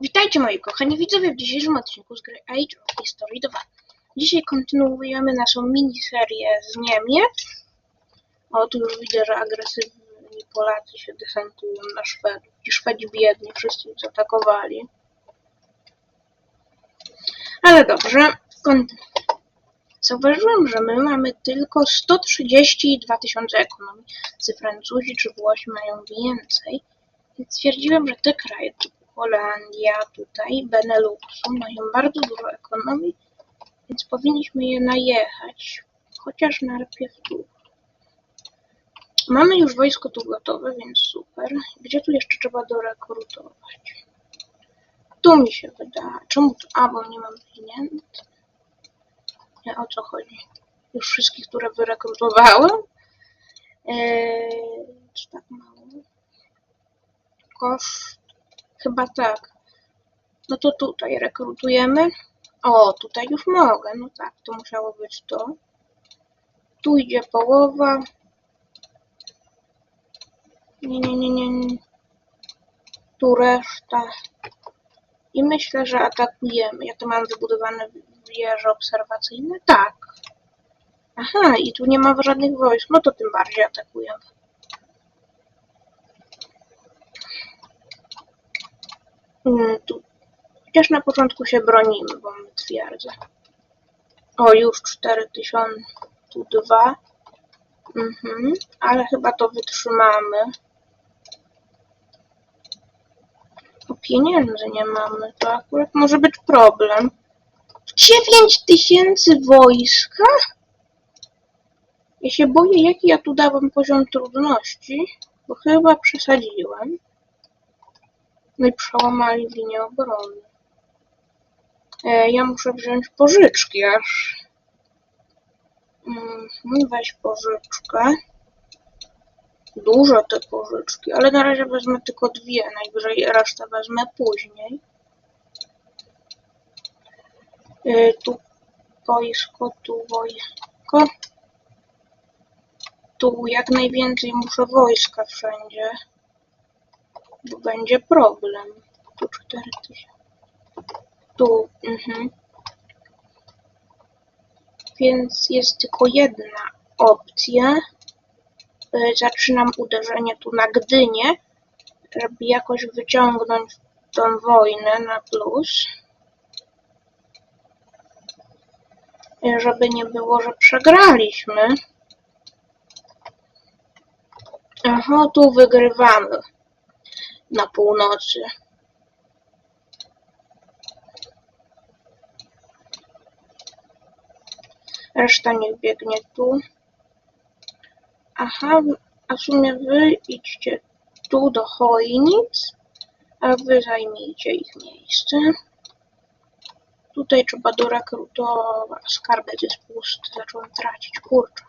Witajcie moi kochani widzowie w dzisiejszym odcinku z gry Age of History 2. Dzisiaj kontynuujemy naszą miniserię z Niemiec. O, tu już widzę, że agresywni Polacy się desantują na Szwedów. Ci Szwedzi biedni, wszyscy ich zaatakowali. Ale dobrze, Zauważyłem, że my mamy tylko 132 tysiące ekonomii. Czy Francuzi czy Włosi mają więcej. Więc stwierdziłem, że te kraje Holandia, tutaj Beneluxu mają bardzo dużo ekonomii, więc powinniśmy je najechać. Chociaż najpierw tu. Mamy już wojsko tu gotowe, więc super. Gdzie tu jeszcze trzeba dorekrutować? Tu mi się wyda. Czemu tu? A, bo nie mam pieniędzy. Nie, o co chodzi? Już wszystkich, które wyrekrutowałem? Eee, czy tak mało? Chyba tak. No to tutaj rekrutujemy. O, tutaj już mogę. No tak, to musiało być to. Tu idzie połowa. Nie, nie, nie, nie. nie. Tu reszta. I myślę, że atakujemy. Ja tu mam wybudowane wieże obserwacyjne. Tak. Aha, i tu nie ma żadnych wojsk. No to tym bardziej atakujemy. Tu. Chociaż na początku się bronimy, bo mamy twierdzę. O, już 4000. Tu dwa. Mhm, ale chyba to wytrzymamy. O pieniędzy nie mamy, to akurat może być problem. 9000 wojska? Ja się boję, jaki ja tu dałem poziom trudności, bo chyba przesadziłem. No i przełamali linię obrony. E, ja muszę wziąć pożyczki aż. Mhm, weź pożyczkę. Dużo te pożyczki, ale na razie wezmę tylko dwie, najwyżej resztę wezmę później. E, tu wojsko, tu wojsko. Tu jak najwięcej muszę wojska wszędzie bo będzie problem. Tu 4000. Tu, mhm. Więc jest tylko jedna opcja. Y, Zaczynam uderzenie tu na Gdynię, żeby jakoś wyciągnąć tą wojnę na plus. Y, Żeby nie było, że przegraliśmy. Aha, tu wygrywamy na północy. Reszta niech biegnie tu. Aha, a w sumie wy idźcie tu do Chojnic, a wy zajmijcie ich miejsce. Tutaj trzeba dorekrutować. Skarbiec jest pusty, zacząłem tracić, kurczę.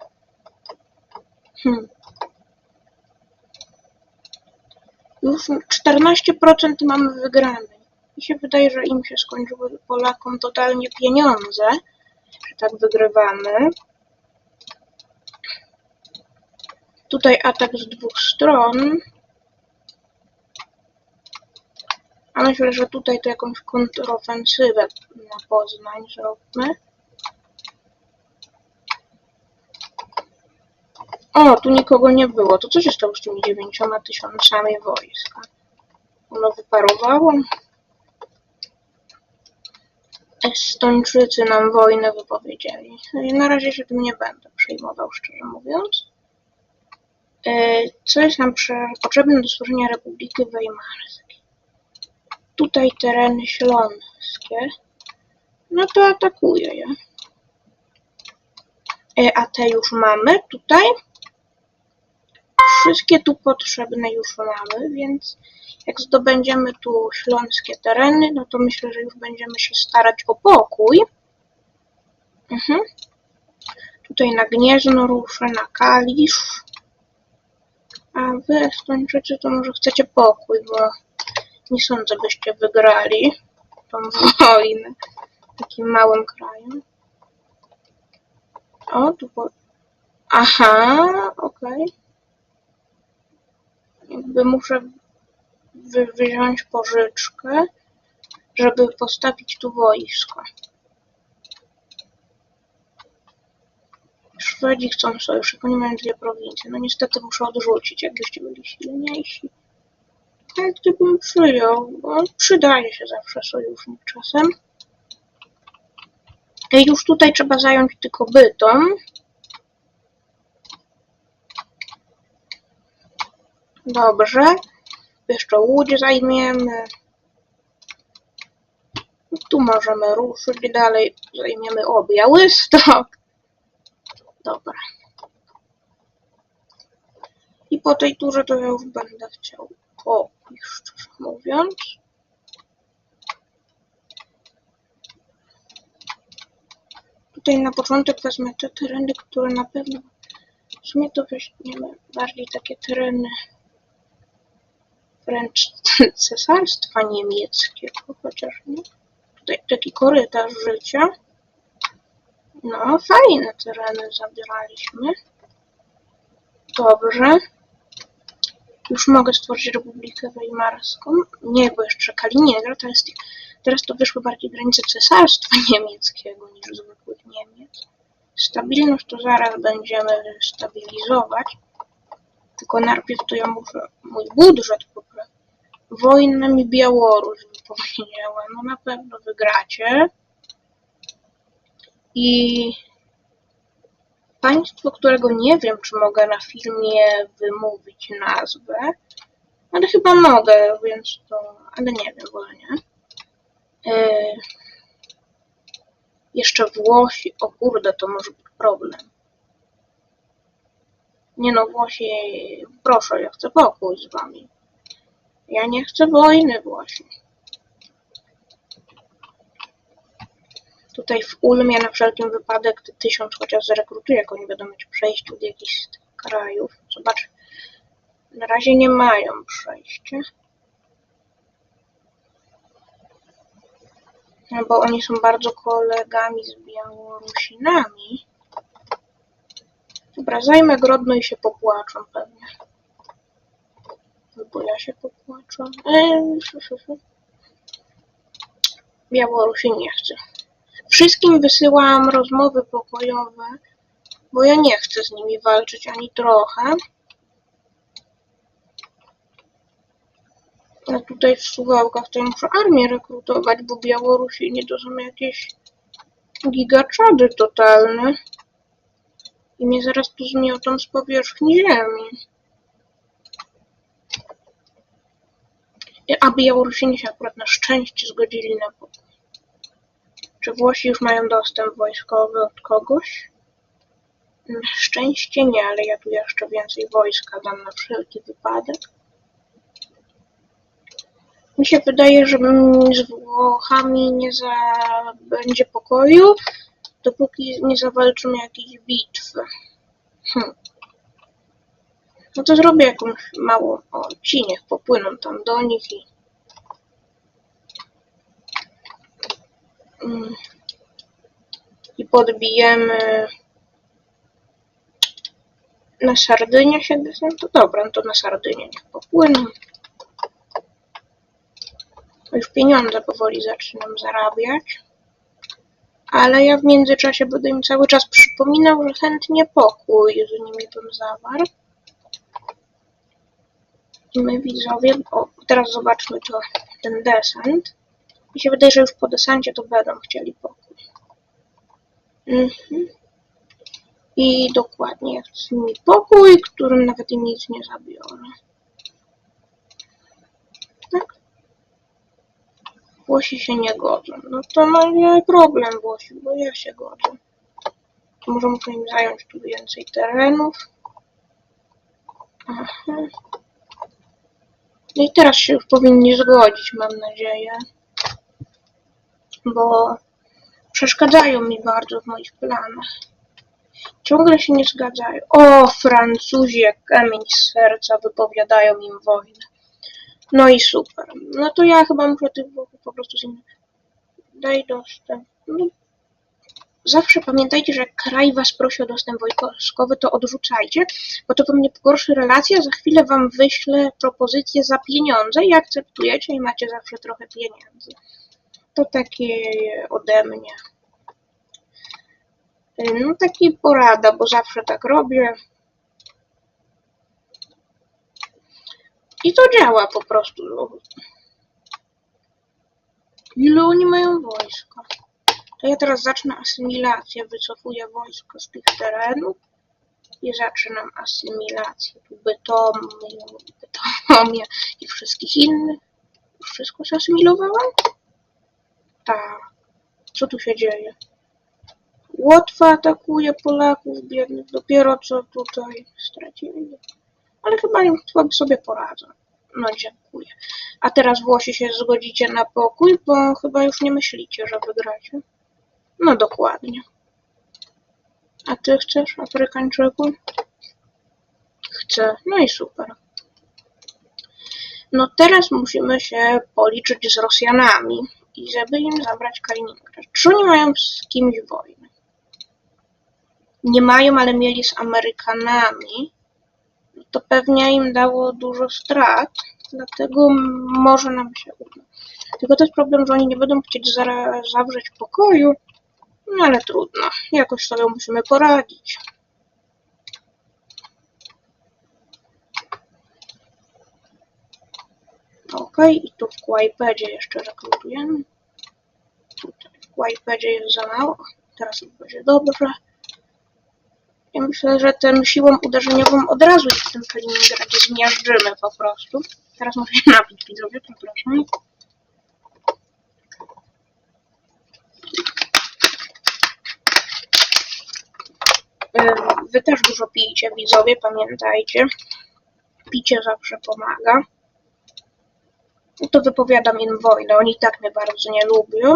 Hmm. Już 14% mamy wygranej. Mi się wydaje, że im się skończyły Polakom totalnie pieniądze, że tak wygrywamy. Tutaj atak z dwóch stron. A myślę, że tutaj to jakąś kontrofensywę na Poznań zróbmy. O, tu nikogo nie było. To co się stało z tymi dziewięcioma tysiącami wojska? Ono wyparowało? Estończycy nam wojnę wypowiedzieli. No i na razie się tym nie będę przejmował, szczerze mówiąc. E, Co jest nam potrzebne do stworzenia Republiki Weimarskiej? Tutaj tereny śląskie. No to atakuję je. E, A te już mamy tutaj. Wszystkie tu potrzebne już mamy, więc jak zdobędziemy tu śląskie tereny, no to myślę, że już będziemy się starać o pokój. Mhm. Tutaj na Gniezno ruszę, na Kalisz. A wy, Estończycy, to może chcecie pokój, bo nie sądzę, byście wygrali tą wojnę takim małym krajem. O, tu. Aha, okej. Jakby muszę wy pożyczkę. żeby postawić tu wojsko. Szwedzi chcą sojusz, tylko nie mają dwie prowincje. No niestety muszę odrzucić, jakbyście byli silniejsi. Ale gdybym przyjął, bo przydaje się zawsze sojusznik czasem. I już tutaj trzeba zająć tylko bytom. Dobrze. Jeszcze łódź zajmiemy. Tu możemy ruszyć dalej. Zajmiemy o Białystok. Dobra. I po tej turze to ja już będę chciał pokój, szczerze mówiąc. Tutaj na początek wezmę te tereny, które na pewno w sumie to weźmiemy bardziej takie tereny wręcz cesarstwa niemieckiego, chociaż nie. Tutaj taki korytarz życia. No, fajne tereny zabieraliśmy. Dobrze. Już mogę stworzyć Republikę Weimarską. Nie, bo jeszcze Kaliningrad, teraz, teraz to wyszły bardziej granice cesarstwa niemieckiego niż zwykłych Niemiec. Stabilność to zaraz będziemy stabilizować. Tylko najpierw to ja muszę mój budżet Wojna mi Białoruś wypowiedziała. No na pewno wygracie. I państwo, którego nie wiem, czy mogę na filmie wymówić nazwę, ale chyba mogę, więc to, ale nie wiem, wolę nie. Yy, jeszcze Włosi, o kurde, to może być problem. Nie no, Włosi, proszę, ja chcę pokój z wami. Ja nie chcę wojny, Włosi. Tutaj w Ulmie na wszelki wypadek te tysiąc chociaż zrekrutuję, jak oni będą mieć przejście od jakichś krajów. Zobacz, na razie nie mają przejścia. No bo oni są bardzo kolegami z Białorusinami. Dobra, zajmę Grodno i się popłaczą pewnie. Bo ja się popłaczę. Eee. Białorusi nie chcę. Wszystkim wysyłam rozmowy pokojowe, bo ja nie chcę z nimi walczyć ani trochę. A tutaj w Suwałkach to muszę armię rekrutować, bo Białorusini to są jakieś gigaczady totalne. I mnie zaraz tu zmiotą z powierzchni ziemi. A Białorusini się akurat na szczęście zgodzili na pokój. Czy Włosi już mają dostęp wojskowy od kogoś? Na szczęście nie, ale ja tu jeszcze więcej wojska dam na wszelki wypadek. Mi się wydaje, że z Włochami nie za... będzie pokoju, dopóki nie zawalczymy jakiejś bitwy. Hm. No to zrobię jakąś małą... O, ci niech popłyną tam do nich i... Mm. I podbijemy... Na Sardynię się desant? To dobra, no to na Sardynię niech popłyną. Już pieniądze powoli zaczynam zarabiać. Ale ja w międzyczasie będę im cały czas przypominał, że chętnie pokój z nimi bym zawarł. I my widzowie, teraz zobaczmy to, ten desant. Mi się wydaje, że już po desancie to będą chcieli pokój. Mhm. I dokładnie, chcę nimi pokój, którym nawet im nic nie zabiorę. Tak? Włosi się nie godzą. No to ma problem Włosi, bo ja się godzę. To może muszę im zająć tu więcej terenów. Aha. No i teraz się już powinni zgodzić, mam nadzieję. Bo przeszkadzają mi bardzo w moich planach. Ciągle się nie zgadzają. O, Francuzi jak kamień z serca wypowiadają im wojnę. No i super. No to ja chyba muszę tych po prostu z. Daj dostęp. No. Zawsze pamiętajcie, że kraj was prosi o dostęp wojskowy, to odrzucajcie, bo to wam nie pogorszy relacji, a za chwilę wam wyślę propozycję za pieniądze i akceptujecie i macie zawsze trochę pieniędzy. to takie ode mnie. No taki porada, bo zawsze tak robię. I to działa po prostu. Ile oni mają wojska? To ja teraz zacznę asymilację, wycofuję wojsko z tych terenów i zaczynam asymilację. Tu Bytomię, i wszystkich innych. Już wszystko zasymilowałam? Tak. Co tu się dzieje? Łotwa atakuje Polaków biednych. Dopiero co tutaj stracili. Ale chyba chyba sobie poradzą. No dziękuję. A teraz Włosi się zgodzicie na pokój, bo chyba już nie myślicie, że wygracie. No dokładnie. A ty chcesz, Afrykańczyku? Chcę. No i super. No teraz musimy się policzyć z Rosjanami i żeby im zabrać Kaliningrad. Czy oni mają z kimś wojnę? Nie mają, ale mieli z Amerykanami. To pewnie im dało dużo strat, dlatego może nam się uda. Tylko to jest problem, że oni nie będą chcieć zawrzeć pokoju, no ale trudno. Jakoś sobie musimy poradzić. Okej, i tu w Kłajpedzie jeszcze rekrutujemy. Tutaj w Kłajpedzie jest za mało. Teraz będzie dobrze. Ja myślę, że tym siłą uderzeniową od razu w tym Kaliningradzie zmiażdżymy po prostu. Teraz muszę się napić, widzowie, przepraszam. Wy też dużo pijcie, widzowie, pamiętajcie. Picie zawsze pomaga. No to wypowiadam im wojnę. Oni tak mnie bardzo nie lubią.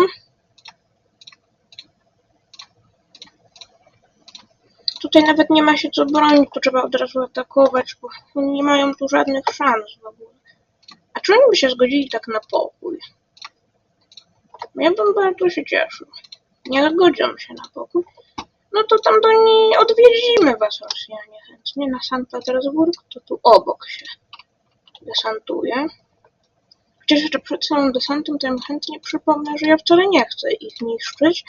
Tutaj nawet nie ma się co bronić, tu trzeba od razu atakować, bo nie mają tu żadnych szans w ogóle. A czy oni by się zgodzili tak na pokój? Ja bym bardzo się cieszył. Nie zgodzą się na pokój. No to tam do niej odwiedzimy was Rosjanie chętnie na Sankt Petersburg, to tu obok się desantuje. Chociaż jeszcze przed samym desantem to ja chętnie przypomnę, że ja wcale nie chcę ich niszczyć,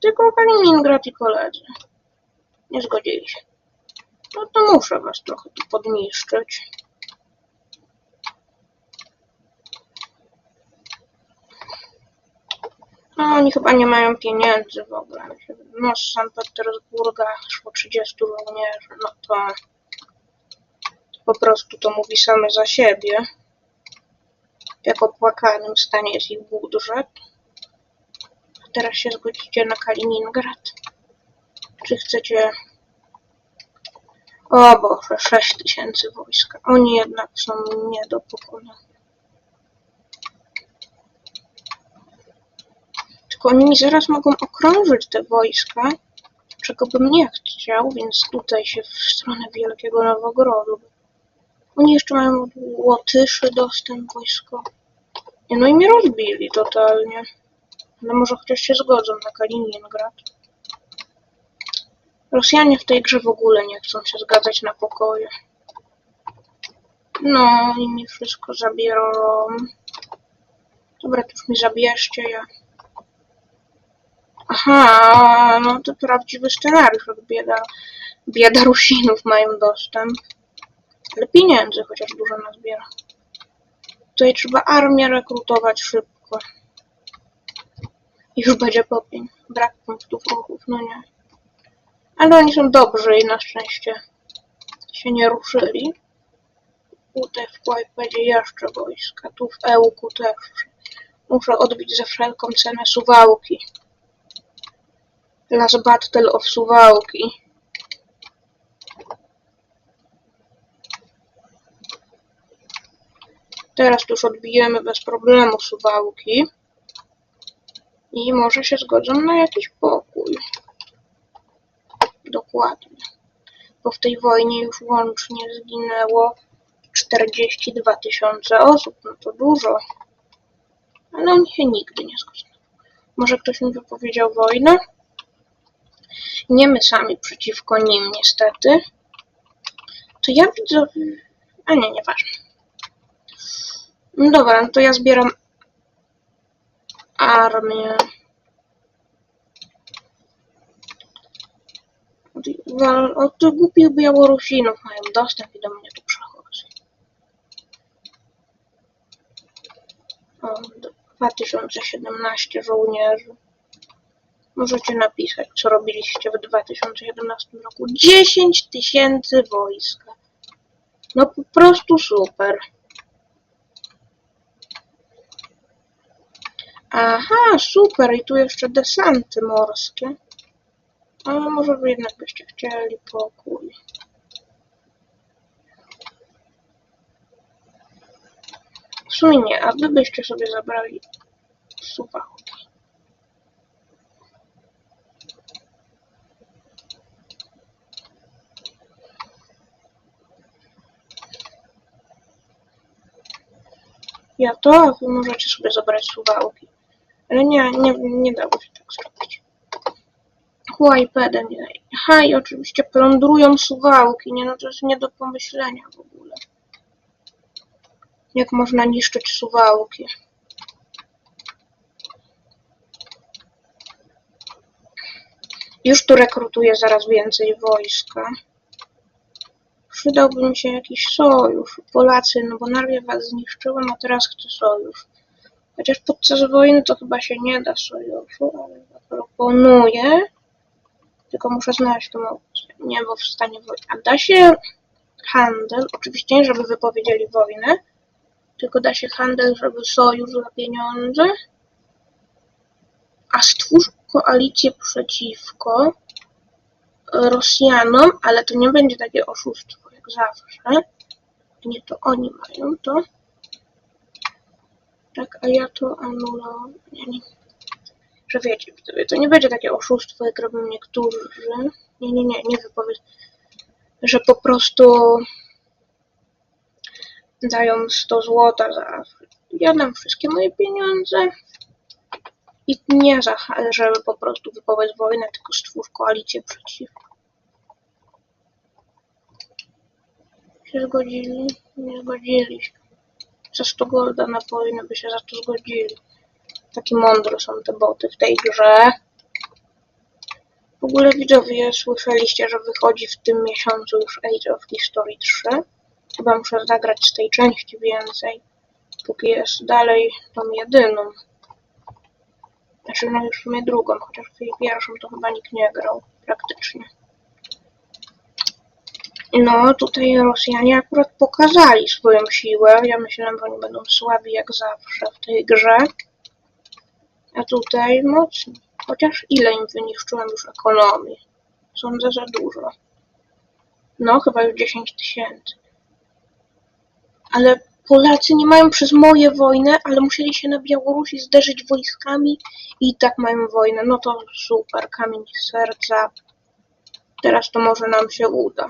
tylko Kaliningrad i koledzy. Nie zgodzili się. No to muszę was trochę tu podniszczyć. No, oni chyba nie mają pieniędzy w ogóle. No, z Sankt Petersburga szło 30 żołnierzy. No to po prostu to mówi same za siebie. Jak opłakanym stanie jest ich budżet. Teraz się zgodzicie na Kaliningrad? Czy chcecie... O Boże, 6 tysięcy wojska. Oni jednak są nie do pokonania. Tylko oni mi zaraz mogą okrążyć te wojska, czego bym nie chciał, więc tutaj się w stronę Wielkiego Nowogrodu. Oni jeszcze mają Łotyszy dostęp wojskowy. Nie, no i mnie rozbili totalnie. Ale może chociaż się zgodzą na Kaliningrad. Rosjanie w tej grze w ogóle nie chcą się zgadzać na pokoje. No, i mi wszystko zabiorą. Dobra, to już mi zabierzcie, ja. Aha, no to prawdziwy scenariusz od bieda, bieda Rusinów mają dostęp. Ale pieniędzy chociaż dużo nazbiera. Tutaj trzeba armię rekrutować szybko. I już będzie popień. Brak punktów ruchów, no nie. Ale oni są dobrzy i na szczęście się nie ruszyli. Tutaj w Kłajpedzie jeszcze wojska, tu w Ełku też. Muszę odbić za wszelką cenę Suwałki. Last Battle of Suwałki. Teraz już odbijemy bez problemu Suwałki. I może się zgodzą na jakiś pokój. Dokładnie. Bo w tej wojnie już łącznie zginęło 42 tysiące osób. No to dużo. Ale oni się nigdy nie zgodzą. Może ktoś mi wypowiedział wojnę? Nie my sami przeciwko nim, niestety. To ja widzę... A nie, nieważne. No dobra, no to ja zbieram... armię. Od, tych głupich Białorusinów mają dostęp i do mnie tu przechodzą. O, 2017 żołnierzy. Możecie napisać, co robiliście w 2017 roku. 10 tysięcy wojska. No po prostu super. Aha, super. I tu jeszcze desanty morskie. Ale może wy jednak byście chcieli pokój. W sumie nie, a wy byście sobie zabrali Suwałki. Ja to, a wy możecie sobie zabrać Suwałki. Ale nie, nie, nie dało się tak zrobić. iPadem nie. Aha, i oczywiście plądrują Suwałki, nie no to jest nie do pomyślenia w ogóle. Jak można niszczyć Suwałki? Już tu rekrutuję zaraz więcej wojska. Przydałby mi się jakiś sojusz. Polacy, no bo najpierw was zniszczyłem, a teraz chcę sojusz. Chociaż podczas wojny to chyba się nie da sojuszu, ale zaproponuję. Tylko muszę znaleźć tą opcję. Nie, bo w stanie wojny. A da się handel, oczywiście nie, żeby wypowiedzieli wojnę, tylko da się handel, żeby sojusz za pieniądze. A stwórz koalicję przeciwko Rosjanom, ale to nie będzie takie oszustwo zawsze. Nie to oni mają to. Tak, a ja to nie. Że wiecie, to nie będzie takie oszustwo, jak robią niektórzy. Nie, nie, nie, nie wypowiedz. Że po prostu dają 100 złota za. Ja dam wszystkie moje pieniądze. I nie za, żeby po prostu wypowiedz wojnę, tylko stwórz koalicję przeciwko. Się zgodzili? Nie zgodzili się. Za 100 golda wojnę by się za to zgodzili. Takie mądre są te boty w tej grze. W ogóle widzowie, słyszeliście, że wychodzi w tym miesiącu już Age of History 3. Chyba muszę zagrać z tej części więcej, póki jest dalej tą jedyną. Znaczy, no już w sumie drugą, chociaż w tej pierwszą to chyba nikt nie grał, praktycznie. No, tutaj Rosjanie akurat pokazali swoją siłę. Ja myślałem, że oni będą słabi jak zawsze w tej grze. A tutaj mocni. Chociaż ile im wyniszczyłem już ekonomii? Sądzę, że dużo. No, chyba już 10 tysięcy. Ale Polacy nie mają przez moje wojnę, ale musieli się na Białorusi zderzyć wojskami i tak mają wojnę. No to super, kamień serca. Teraz to może nam się uda.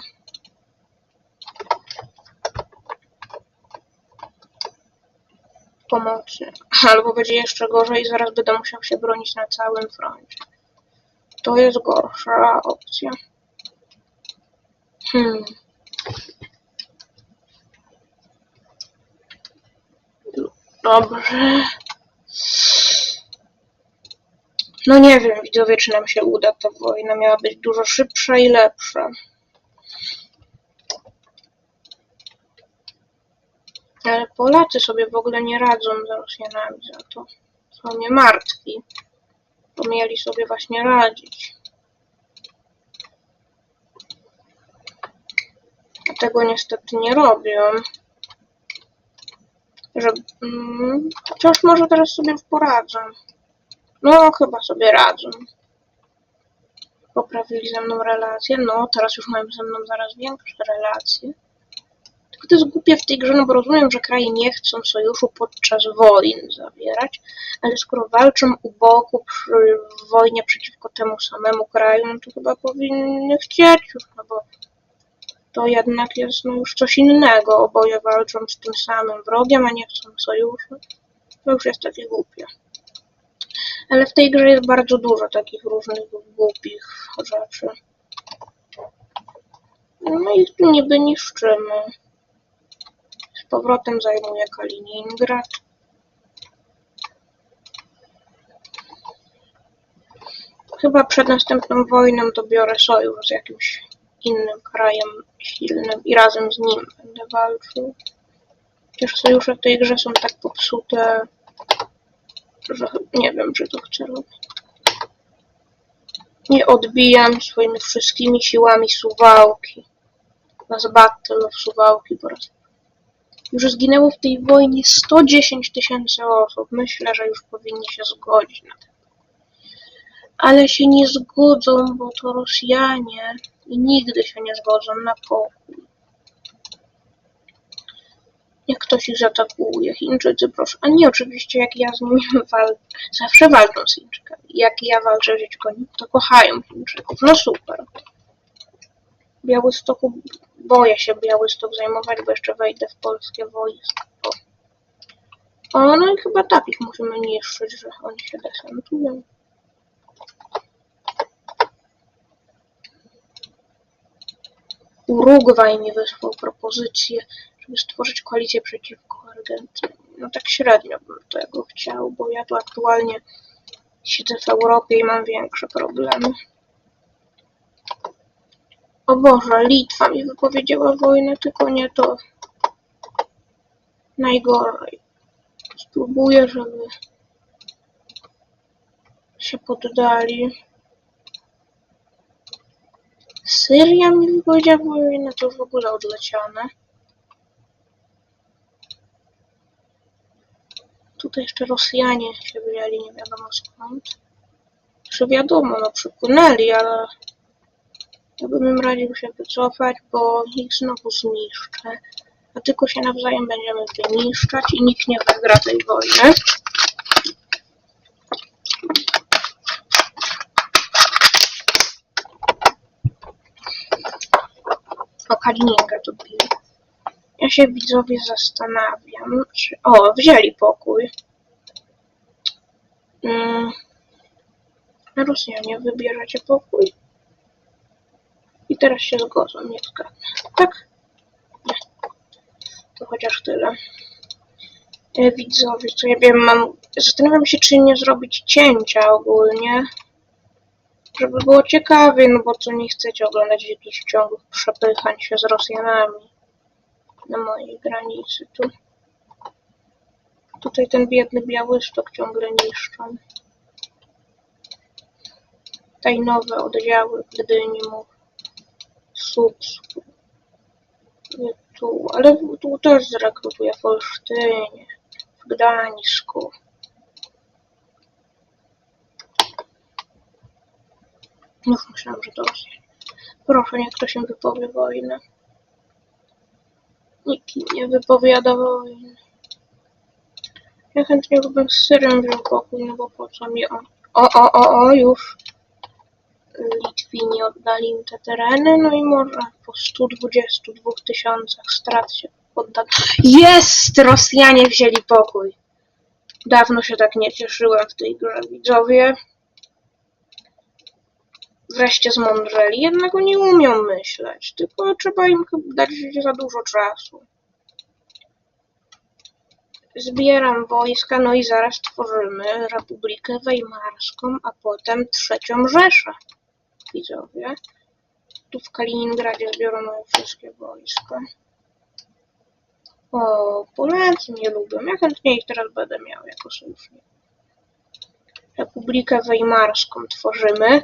Pomocy. Albo będzie jeszcze gorzej, zaraz będę musiał się bronić na całym froncie. To jest gorsza opcja. Hmm. Dobrze. No nie wiem, widzowie, czy nam się uda ta wojna. Miała być dużo szybsza i lepsza. Ale Polacy sobie w ogóle nie radzą z Rosjanami za to. Są mnie martwi. Bo mieli sobie właśnie radzić. A tego niestety nie robią. Że, mm, chociaż może teraz sobie poradzą. No, chyba sobie radzą. Poprawili ze mną relacje. No, teraz już mają ze mną zaraz większe relacje. Tylko to jest głupie w tej grze, no bo rozumiem, że kraje nie chcą sojuszu podczas wojen zawierać, ale skoro walczą u boku przy wojnie przeciwko temu samemu kraju, no to chyba powinny chcieć już, no bo to jednak jest no, już coś innego. Oboje walczą z tym samym wrogiem, a nie chcą sojuszu. To już jest takie głupie. Ale w tej grze jest bardzo dużo takich różnych głupich rzeczy. No i tu niby niszczymy. Powrotem zajmuję Kaliningrad. chyba przed następną wojną to biorę sojusz z jakimś innym krajem silnym i razem z nim będę walczył. Chociaż sojusze w tej grze są tak popsute, że nie wiem, czy to chcę robić. Nie odbijam swoimi wszystkimi siłami Suwałki. Was Battle Suwałki po raz. Już zginęło w tej wojnie 110 tysięcy osób. Myślę, że już powinni się zgodzić na to. Ale się nie zgodzą, bo to Rosjanie i nigdy się nie zgodzą na pokój. Jak ktoś ich zaatakuje, Chińczycy proszę. A nie, oczywiście jak ja z nimi walczę, zawsze walczą z Chińczykami. Jak ja walczę z Chińczykami, to kochają Chińczyków. No super. Białystoku, boję się Białystok zajmować, bo jeszcze wejdę w polskie wojsko. O, no i chyba tak ich musimy niszczyć, że oni się desantują. Urugwaj mi wysłał propozycję, żeby stworzyć koalicję przeciwko Argentynie. No tak średnio bym tego chciał, bo ja tu aktualnie siedzę w Europie i mam większe problemy. O Boże, Litwa mi wypowiedziała wojnę, tylko nie to. Najgorzej. Spróbuję, żeby się poddali. Syria mi wypowiedziała wojnę, to w ogóle odleciane. Tutaj jeszcze Rosjanie się wzięli, nie wiadomo skąd. Że wiadomo, no przypłynęli, ale ja bym radził się wycofać, bo ich znowu zniszczę. A tylko się nawzajem będziemy wyniszczać i nikt nie wygra tej wojny. O, Kaliningę to bili. Ja się widzowie zastanawiam, czy... O, wzięli pokój. Mm. Rosjanie, wybierzecie pokój? I teraz się zgodzą, nie zgadzam. Tak? Nie. To chociaż tyle. E, widzowie, co ja wiem, mam... Zastanawiam się, czy nie zrobić cięcia ogólnie. Żeby było ciekawie, no bo co nie chcecie oglądać jakichś ciągłych przepychań się z Rosjanami na mojej granicy tu. Tutaj ten biedny Białystok ciągle niszczą. Tutaj nowe oddziały w Gdyni mu Słupsku. Nie tu, ale tu też zrekrutuję w Olsztynie, w Gdańsku. Już myślałam, że to Rosja. Proszę, niech ktoś im wypowie wojnę. Nikt nie wypowiada wojny. Ja chętnie bym z Syrią wziął pokój, no bo po co mi on... O, o, o, o, już. Litwini oddali im te tereny, no i może po 122 tysiącach strat się poddano. Jest! Rosjanie wzięli pokój. Dawno się tak nie cieszyłem w tej grze, widzowie. Wreszcie zmądrzeli, jednak oni umią myśleć, tylko trzeba im dać za dużo czasu. Zbieram wojska, no i zaraz tworzymy Republikę Weimarską, a potem Trzecią Rzeszę. Widzowie. Tu w Kaliningradzie zbiorą moje wszystkie wojska. O, Polacy mnie lubią. Ja chętnie ich teraz będę miał jako sojusznik. Republikę Weimarską tworzymy.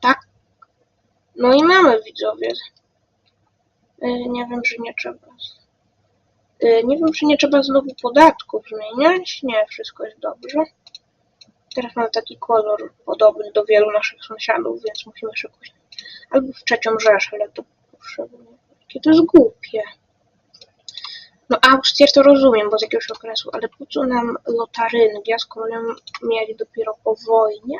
Tak. No i mamy widzowie. E, Nie wiem, czy nie trzeba. E, Nie wiem, czy nie trzeba znowu podatków zmieniać. Nie, wszystko jest dobrze. Teraz mamy taki kolor podobny do wielu naszych sąsiadów, więc musimy szybko się... Albo w trzecią Rzeszę, ale to potrzebuję. Jakie to jest głupie. No Austrię to rozumiem, bo z jakiegoś okresu, ale po co nam Lotaryngia, skoro ją mieli dopiero po wojnie?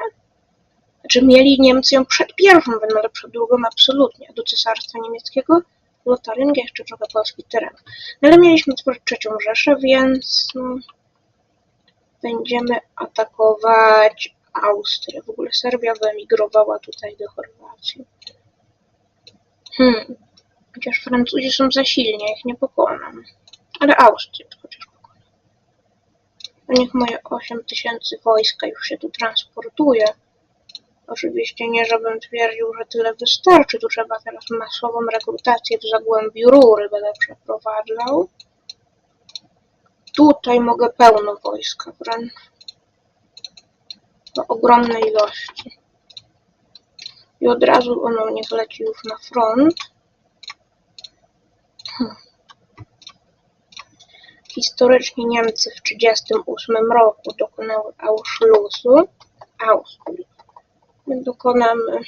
Znaczy mieli Niemcy ją przed pierwszą wojną, ale przed drugą absolutnie. Do Cesarstwa Niemieckiego Lotaryngia jeszcze trochę polskich terenów. No ale mieliśmy tworzyć trzecią Rzeszę, więc no, będziemy atakować Austrię. W ogóle Serbia wyemigrowała tutaj do Chorwacji. Hmm. Chociaż Francuzi są za silni, ich nie pokonam. Ale Austrię chociaż pokonam. No niech moje 8 tysięcy wojska już się tu transportuje. Oczywiście nie, żebym twierdził, że tyle wystarczy. Tu trzeba teraz masową rekrutację w Zagłębiu Rury będę przeprowadzał. Tutaj mogę pełno wojska wręcz. Do ogromnej ilości. I od razu ono niech leci już na front. Hmm. Historycznie Niemcy w 1938 roku dokonały Auschlussu. Auschwitz. My dokonamy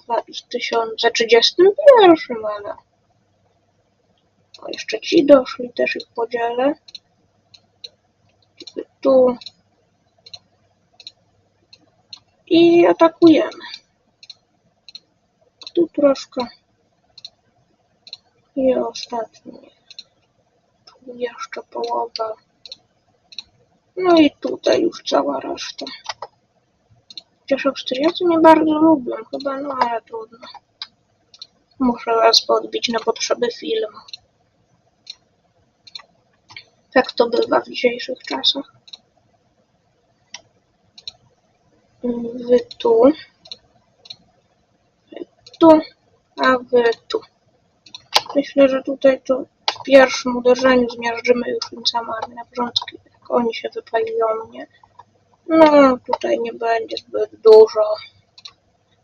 w 2031, ale o, jeszcze ci doszli, też ich podzielę. Tu i atakujemy. Tu troszkę i ostatni. Tu jeszcze połowa. No i tutaj już cała reszta. Chociaż Austriacy nie bardzo lubią, chyba, no ale trudno. Muszę was podbić na potrzeby filmu. Tak to bywa w dzisiejszych czasach. Wy tu. Wy tu. A wy tu. Myślę, że tutaj to w pierwszym uderzeniu zmiażdżymy już im samą na porządki, jak oni się wypaliją mnie. No, tutaj nie będzie zbyt dużo.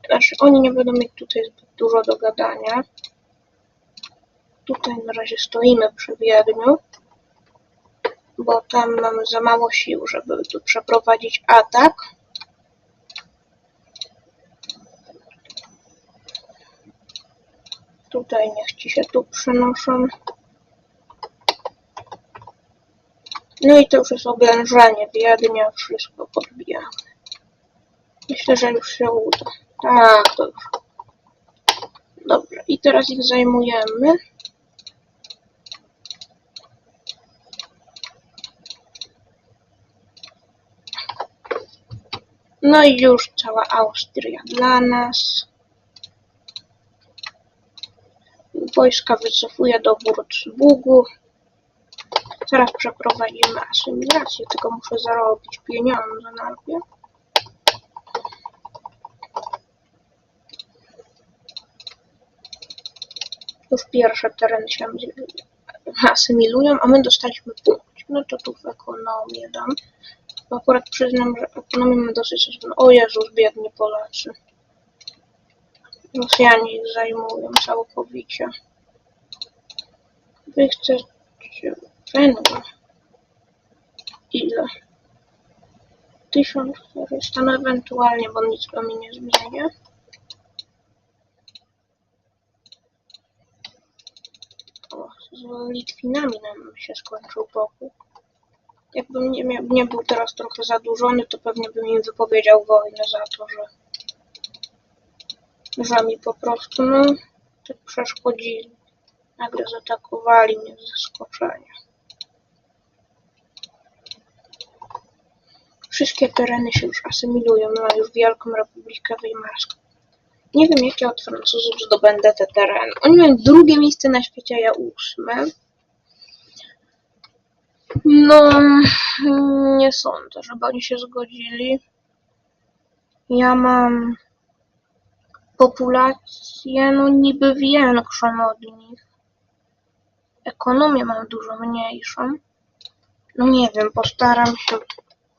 Znaczy, oni nie będą mieć tutaj zbyt dużo do gadania. Tutaj na razie stoimy przy Wiedniu, bo tam mamy za mało sił, żeby tu przeprowadzić atak. Tutaj niech ci się tu przenoszą. No i to już jest oblężenie Wiednia, wszystko podbijamy. Myślę, że już się uda. Tak, to już. Dobra, i teraz ich zajmujemy. No i już cała Austria dla nas. Wojska wycofuje do Wurzburgu. Teraz przeprowadzimy asymilację, tylko muszę zarobić pieniądze najpierw. Już pierwsze tereny się asymilują, a my dostaliśmy punkt. No to tu w ekonomię dam. Akurat przyznam, że ekonomię mamy dosyć... O Jezus, biedni Polacy. Rosjanie zajmują całkowicie. Wy chcecie węgla. Ile? 1400, no ewentualnie, bo nic to mi nie zmienia. O, z Litwinami nam się skończył pokój. Jakbym nie, mia- nie był teraz trochę zadłużony, to pewnie bym im wypowiedział wojnę za to, że, że mi po prostu, no, tak przeszkodzili. Nagle zaatakowali mnie z zaskoczenia. Wszystkie tereny się już asymilują, ma już Wielką Republikę Weimarską. Nie wiem, jakie od Francuzów zdobędę te tereny. Oni mają drugie miejsce na świecie, a ja ósme. No, nie sądzę, żeby oni się zgodzili. Ja mam populację, no niby większą od nich. Ekonomię mam dużo mniejszą. No nie wiem, postaram się,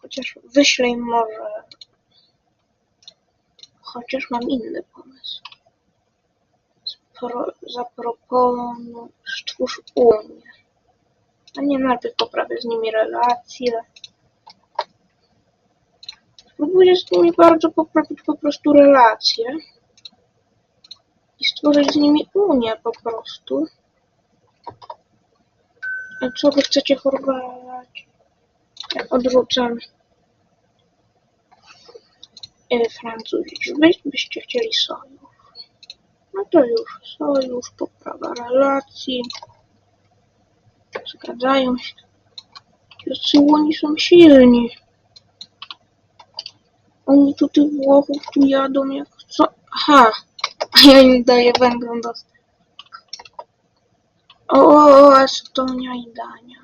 chociaż wyślę im może... Chociaż mam inny pomysł. Spro... Zaproponuj, stwórz Unię. A nie najpierw poprawię z nimi relacje. Spróbuję z nimi bardzo poprawić po prostu relacje. Stworzyć z nimi Unię po prostu. A co wy chcecie? Ja odrzucam e, Francuzi. Byście chcieli sojusz? No to już sojusz, poprawa relacji. Zgadzają się. Oni są silni. Oni tu tych Włochów tu jadą jak co? Aha. A ja im daję węglem dostać. O, Estonia i Dania.